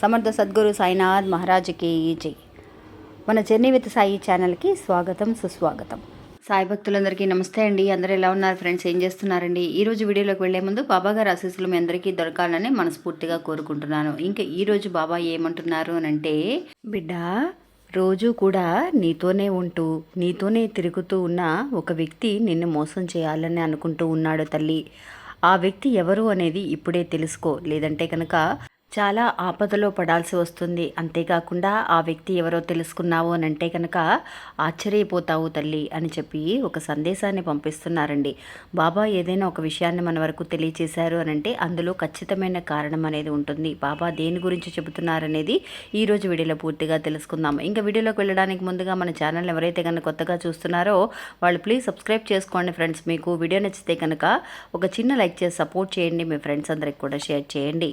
సమర్థ సద్గురు సాయినాథ్ మహారాజుకి జై. మన జర్నీ విత్ సాయి ఛానల్కి స్వాగతం సుస్వాగతం. సాయి భక్తులందరికీ నమస్తే అండి. అందరూ ఎలా ఉన్నారు ఫ్రెండ్స్? ఏం చేస్తున్నారండి? ఈ రోజు వీడియోలోకి వెళ్ళే ముందు బాబా గారి ఆశీస్సులు మీ అందరికీ దొరకాలని మనస్ఫూర్తిగా కోరుకుంటున్నాను. ఇంకా ఈరోజు బాబా ఏమంటున్నారు అని అంటే బిడ్డ రోజు కూడా నీతోనే ఉంటూ నీతోనే తిరుగుతూ ఉన్న ఒక వ్యక్తి నిన్ను మోసం చేయాలని అనుకుంటూ ఉన్నాడు తల్లి. ఆ వ్యక్తి ఎవరు అనేది ఇప్పుడే తెలుసుకో. లేదంటే కనుక చాలా ఆపదలో పడాల్సి వస్తుంది. అంతేకాకుండా ఆ వ్యక్తి ఎవరో తెలుసుకున్నావు అని అంటే కనుక ఆశ్చర్యపోతావు తల్లి అని చెప్పి ఒక సందేశాన్ని పంపిస్తున్నారండి. బాబా ఏదైనా ఒక విషయాన్ని మన వరకు తెలియచేశారు అని అంటే అందులో ఖచ్చితమైన కారణం అనేది ఉంటుంది. బాబా దేని గురించి చెబుతున్నారనేది ఈరోజు వీడియోలో పూర్తిగా తెలుసుకుందాం. ఇంకా వీడియోలోకి వెళ్ళడానికి ముందుగా మన ఛానల్ ఎవరైతే కనుక కొత్తగా చూస్తున్నారో వాళ్ళు ప్లీజ్ సబ్స్క్రైబ్ చేసుకోండి ఫ్రెండ్స్. మీకు వీడియో నచ్చితే కనుక ఒక చిన్న లైక్ చేసి సపోర్ట్ చేయండి. మీ ఫ్రెండ్స్ అందరికి కూడా షేర్ చేయండి.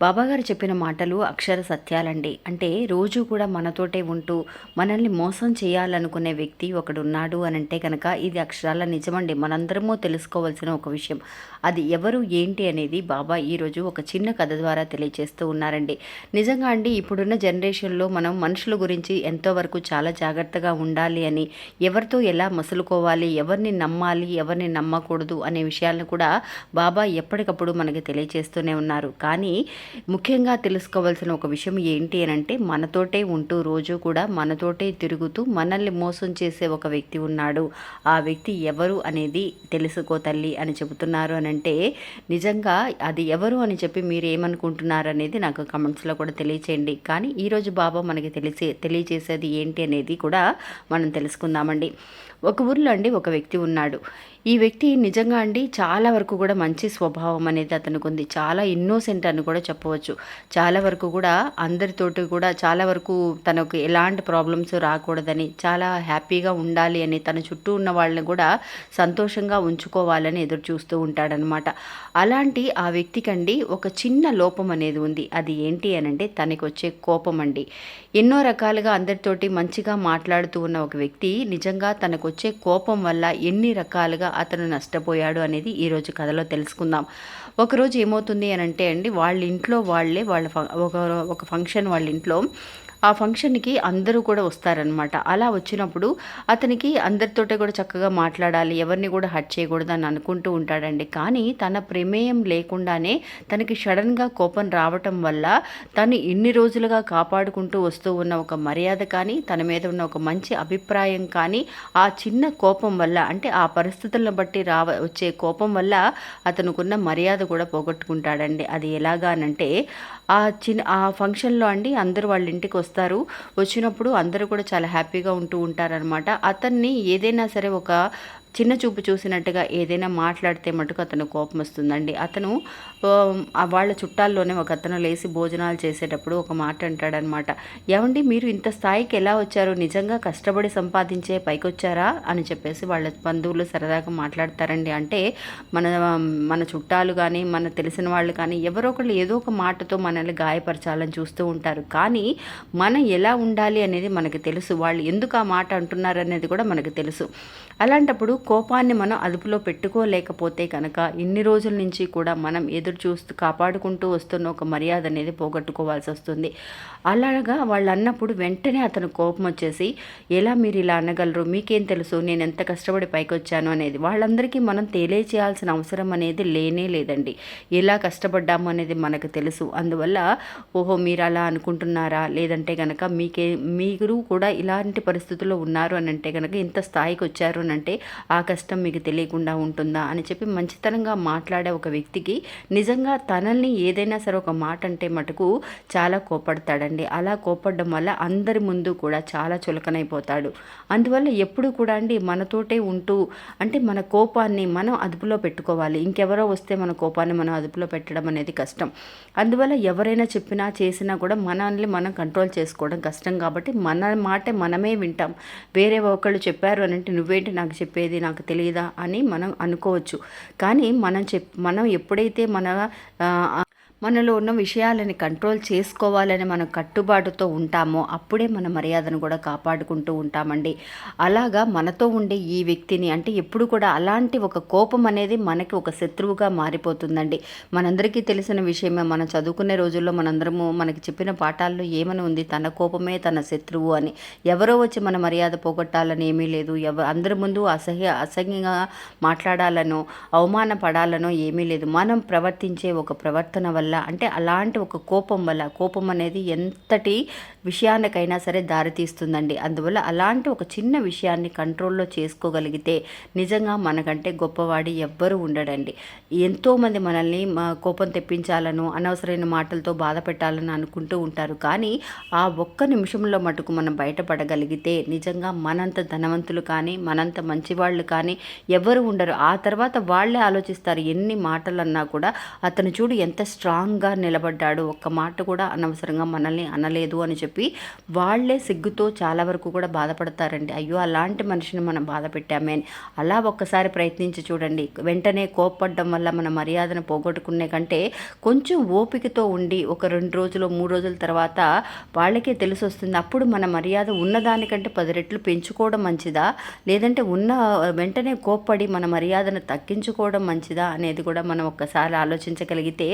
బాబాగారు చెప్పిన మాటలు అక్షర సత్యాలండి. అంటే రోజు కూడా మనతోటే ఉంటూ మనల్ని మోసం చేయాలనుకునే వ్యక్తి ఒకడున్నాడు అని అంటే కనుక ఇది అక్షరాల నిజమండి. మనందరమూ తెలుసుకోవాల్సిన ఒక విషయం. అది ఎవరు ఏంటి అనేది బాబా ఈరోజు ఒక చిన్న కథ ద్వారా తెలియజేస్తూ ఉన్నారండి. నిజంగా అండి ఇప్పుడున్న జనరేషన్లో మనం మనుషుల గురించి ఎంతో వరకు చాలా జాగ్రత్తగా ఉండాలి అని ఎవరితో ఎలా మసులుకోవాలి ఎవరిని నమ్మాలి ఎవరిని నమ్మకూడదు అనే విషయాలను కూడా బాబా ఎప్పటికప్పుడు మనకి తెలియజేస్తూనే ఉన్నారు. కానీ ముఖ్యంగా తెలుసుకోవాల్సిన ఒక విషయం ఏంటి అని అంటే మనతోటే ఉంటూ రోజు కూడా మనతోటే తిరుగుతూ మనల్ని మోసం చేసే ఒక వ్యక్తి ఉన్నాడు. ఆ వ్యక్తి ఎవరు అనేది తెలుసుకో తల్లి అని చెబుతున్నారు అని అంటే నిజంగా అది ఎవరు అని చెప్పి మీరు ఏమనుకుంటున్నారు అనేది నాకు కమెంట్స్లో కూడా తెలియచేయండి. కానీ ఈరోజు బాబా మనకి తెలిసే తెలియజేసేది ఏంటి అనేది కూడా మనం తెలుసుకుందామండి. ఒక ఊర్లో అండి ఒక వ్యక్తి ఉన్నాడు. ఈ వ్యక్తి నిజంగా అండి చాలా వరకు కూడా మంచి స్వభావం అనేది అతనికి ఉంది. చాలా ఇన్నోసెంట్ అని కూడా చెప్పవచ్చు. చాలా వరకు కూడా అందరితోటి కూడా చాలా వరకు తనకు ఎలాంటి ప్రాబ్లమ్స్ రాకూడదని చాలా హ్యాపీగా ఉండాలి అని తన చుట్టూ ఉన్న వాళ్ళని కూడా సంతోషంగా ఉంచుకోవాలని ఎదురు చూస్తూ ఉంటాడనమాట అలాంటి ఆ వ్యక్తికండి ఒక చిన్న లోపం అనేది ఉంది. అది ఏంటి అని అంటే వచ్చే కోపం అండి. ఎన్నో రకాలుగా అందరితోటి మంచిగా మాట్లాడుతూ ఉన్న ఒక వ్యక్తి నిజంగా తనకు వచ్చే కోపం వల్ల ఎన్ని రకాలుగా అతను నష్టపోయాడు అనేది ఈరోజు కథలో తెలుసుకుందాం. ఒకరోజు ఏమవుతుంది అని అంటే అండి వాళ్ళ ఇంట్లో వాళ్ళే వాళ్ళ ఫ- ఒక ఒక ఫంక్షన్ వాళ్ళ ఇంట్లో ఆ ఫంక్షన్కి అందరూ కూడా వస్తారనమాట అలా వచ్చినప్పుడు అతనికి అందరితోటే కూడా చక్కగా మాట్లాడాలి ఎవరిని కూడా హట్ చేయకూడదు అని అనుకుంటూ ఉంటాడండి. కానీ తన ప్రమేయం లేకుండానే తనకి సడన్గా కోపం రావటం వల్ల తను ఇన్ని రోజులుగా కాపాడుకుంటూ వస్తూ ఉన్న ఒక మర్యాద కానీ తన మీద ఉన్న ఒక మంచి అభిప్రాయం కానీ ఆ చిన్న కోపం వల్ల అంటే ఆ పరిస్థితులను బట్టి రావ వచ్చే కోపం వల్ల అతనుకున్న మర్యాద కూడా పోగొట్టుకుంటాడండి. అది ఎలాగానంటే ఆ చిన్న ఆ ఫంక్షన్లో అండి అందరూ వాళ్ళ ఇంటికి వస్తారు. వచ్చినప్పుడు అందరూ కూడా చాలా హ్యాపీగా ఉంటూ ఉంటారనమాట అతన్ని ఏదైనా సరే ఒక చిన్న చూపు చూసినట్టుగా ఏదైనా మాట్లాడితే మటుకు అతను కోపం వస్తుందండి. అతను వాళ్ళ చుట్టాల్లోనే ఒక అతను లేచి భోజనాలు చేసేటప్పుడు ఒక మాట అంటాడనమాట. ఏమండి మీరు ఇంత స్థాయికి ఎలా వచ్చారు? నిజంగా కష్టపడి సంపాదించే పైకొచ్చారా? అని చెప్పేసి వాళ్ళ బంధువులు సరదాగా మాట్లాడతారండి. అంటే మన మన చుట్టాలు కానీ మన తెలిసిన వాళ్ళు కానీ ఎవరో ఒకళ్ళు ఏదో ఒక మాటతో మనల్ని గాయపరచాలని చూస్తూ ఉంటారు. కానీ మనం ఎలా ఉండాలి అనేది మనకు తెలుసు. వాళ్ళు ఎందుకు ఆ మాట అంటున్నారు అనేది కూడా మనకు తెలుసు. అలాంటప్పుడు కోపాన్ని మనం అదుపులో పెట్టుకోలేకపోతే కనుక ఇన్ని రోజుల నుంచి కూడా మనం ఎదురు చూస్తూ కాపాడుకుంటూ వస్తున్న ఒక మర్యాద అనేది పోగొట్టుకోవాల్సి వస్తుంది. అలాగా వాళ్ళు అన్నప్పుడు వెంటనే అతను కోపం వచ్చేసి ఎలా మీరు ఇలా అనగలరు? మీకేం తెలుసు? నేను ఎంత కష్టపడి పైకి వచ్చాను అనేది. వాళ్ళందరికీ మనం తెలియచేయాల్సిన అవసరం అనేది లేనే లేదండి. ఎలా కష్టపడ్డాము అనేది మనకు తెలుసు. అందువల్ల ఓహో మీరు అలా అనుకుంటున్నారా? లేదంటే కనుక మీకే మీరు కూడా ఇలాంటి పరిస్థితుల్లో ఉన్నారు అని అంటే కనుక ఇంత స్థాయికి వచ్చారు అని అంటే ఆ కష్టం మీకు తెలియకుండా ఉంటుందా? అని చెప్పి మంచితనంగా మాట్లాడే ఒక వ్యక్తికి నిజంగా తనల్ని ఏదైనా సరే ఒక మాట అంటే మటుకు చాలా కోపడతాడండి అలా కోపడడం వల్ల అందరి ముందు కూడా చాలా చులకనైపోతాడు. అందువల్ల ఎప్పుడు కూడా అండి మనతోటే ఉంటూ అంటే మన కోపాన్ని మనం అదుపులో పెట్టుకోవాలి. ఇంకెవరో వస్తే మన కోపాన్ని మనం అదుపులో పెట్టడం అనేది కష్టం. అందువల్ల ఎవరైనా చెప్పినా చేసినా కూడా మనల్ని మనం కంట్రోల్ చేసుకోవడం కష్టం కాబట్టి మన మాటే మనమే వింటాం. వేరే ఒకళ్ళు చెప్పారు అని అంటే నువ్వేంటి నాకు చెప్పేది నాకు తెలియదా అని మనం అనుకోవచ్చు. కానీ మనం చెప్ మనం ఎప్పుడైతే మన ከሆነ మనలో ఉన్న విషయాలని కంట్రోల్ చేసుకోవాలని మనం కట్టుబాటుతో ఉంటామో అప్పుడే మన మర్యాదను కూడా కాపాడుకుంటూ ఉంటామండి. అలాగా మనతో ఉండే ఈ వ్యక్తిని అంటే ఎప్పుడు కూడా అలాంటి ఒక కోపం అనేది మనకి ఒక శత్రువుగా మారిపోతుందండి. మనందరికీ తెలిసిన విషయమే మనం చదువుకునే రోజుల్లో మనందరము మనకి చెప్పిన పాఠాల్లో ఏమని ఉంది? తన కోపమే తన శత్రువు అని. ఎవరో వచ్చి మన మర్యాద పోగొట్టాలని ఏమీ లేదు. ఎవ అందరి ముందు అసహ్య అసహ్యంగా మాట్లాడాలనో అవమానపడాలనో ఏమీ లేదు. మనం ప్రవర్తించే ఒక ప్రవర్తన వల్ల వల్ల అంటే అలాంటి ఒక కోపం వల్ల కోపం అనేది ఎంతటి విషయానికైనా సరే దారితీస్తుందండి. అందువల్ల అలాంటి ఒక చిన్న విషయాన్ని కంట్రోల్లో చేసుకోగలిగితే నిజంగా మనకంటే గొప్పవాడి ఎవ్వరూ ఉండడండి. ఎంతోమంది మనల్ని కోపం తెప్పించాలను అనవసరమైన మాటలతో బాధ పెట్టాలని అనుకుంటూ ఉంటారు. కానీ ఆ ఒక్క నిమిషంలో మటుకు మనం బయటపడగలిగితే నిజంగా మనంత ధనవంతులు కానీ మనంత మంచివాళ్ళు కానీ ఎవరు ఉండరు. ఆ తర్వాత వాళ్ళే ఆలోచిస్తారు ఎన్ని మాటలన్నా కూడా అతను చూడు ఎంత స్ట్రాంగ్ స్ట్రాంగ్గా నిలబడ్డాడు. ఒక్క మాట కూడా అనవసరంగా మనల్ని అనలేదు అని చెప్పి వాళ్ళే సిగ్గుతో చాలా వరకు కూడా బాధపడతారండి. అయ్యో అలాంటి మనిషిని మనం బాధ పెట్టామే. అని అలా ఒక్కసారి ప్రయత్నించి చూడండి. వెంటనే కోప్పడడం వల్ల మన మర్యాదను పోగొట్టుకునే కంటే కొంచెం ఓపికతో ఉండి ఒక రెండు రోజులు మూడు రోజుల తర్వాత వాళ్ళకే తెలిసి వస్తుంది అప్పుడు మన మర్యాద ఉన్నదానికంటే పది రెట్లు పెంచుకోవడం మంచిదా? లేదంటే ఉన్న వెంటనే కోప్పడి మన మర్యాదను తగ్గించుకోవడం మంచిదా అనేది కూడా మనం ఒక్కసారి ఆలోచించగలిగితే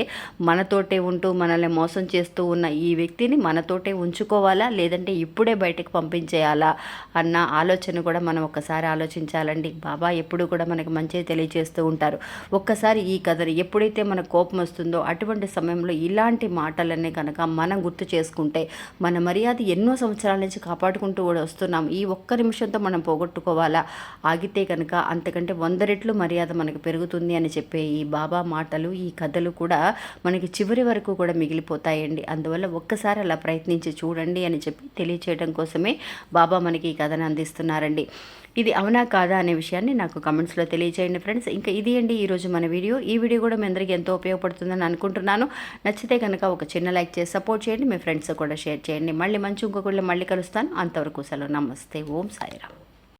మనతోటే ఉంటూ మనల్ని మోసం చేస్తూ ఉన్న ఈ వ్యక్తిని మనతోటే ఉంచుకోవాలా? లేదంటే ఇప్పుడే బయటకు పంపించేయాలా? అన్న ఆలోచన కూడా మనం ఒక్కసారి ఆలోచించాలండి. బాబా ఎప్పుడు కూడా మనకి మంచి తెలియజేస్తూ ఉంటారు. ఒక్కసారి ఈ కథను ఎప్పుడైతే మన కోపం వస్తుందో అటువంటి సమయంలో ఇలాంటి మాటలన్నీ కనుక మనం గుర్తు చేసుకుంటే మన మర్యాద ఎన్నో సంవత్సరాల నుంచి కాపాడుకుంటూ కూడా వస్తున్నాం. ఈ ఒక్క నిమిషంతో మనం పోగొట్టుకోవాలా? ఆగితే కనుక అంతకంటే వంద రెట్లు మర్యాద మనకు పెరుగుతుంది అని చెప్పే ఈ బాబా మాటలు ఈ కథలు కూడా మనకి చివరి వరకు కూడా మిగిలిపోతాయండి. అందువల్ల ఒక్కసారి అలా ప్రయత్నించి చూడండి అని చెప్పి తెలియచేయడం కోసమే బాబా మనకి ఈ కథను అందిస్తున్నారండి. ఇది అవునా కాదా అనే విషయాన్ని నాకు కమెంట్స్లో తెలియజేయండి ఫ్రెండ్స్. ఇంకా ఇది అండి ఈరోజు మన వీడియో. ఈ వీడియో కూడా మీ అందరికీ ఎంతో ఉపయోగపడుతుందని అనుకుంటున్నాను. నచ్చితే కనుక ఒక చిన్న లైక్ చేసి సపోర్ట్ చేయండి. మీ ఫ్రెండ్స్ కూడా షేర్ చేయండి. మళ్ళీ మంచి ఇంకొకళ్ళు మళ్ళీ కలుస్తాను. అంతవరకు సెలవు. నమస్తే. ఓం సాయిరామ్.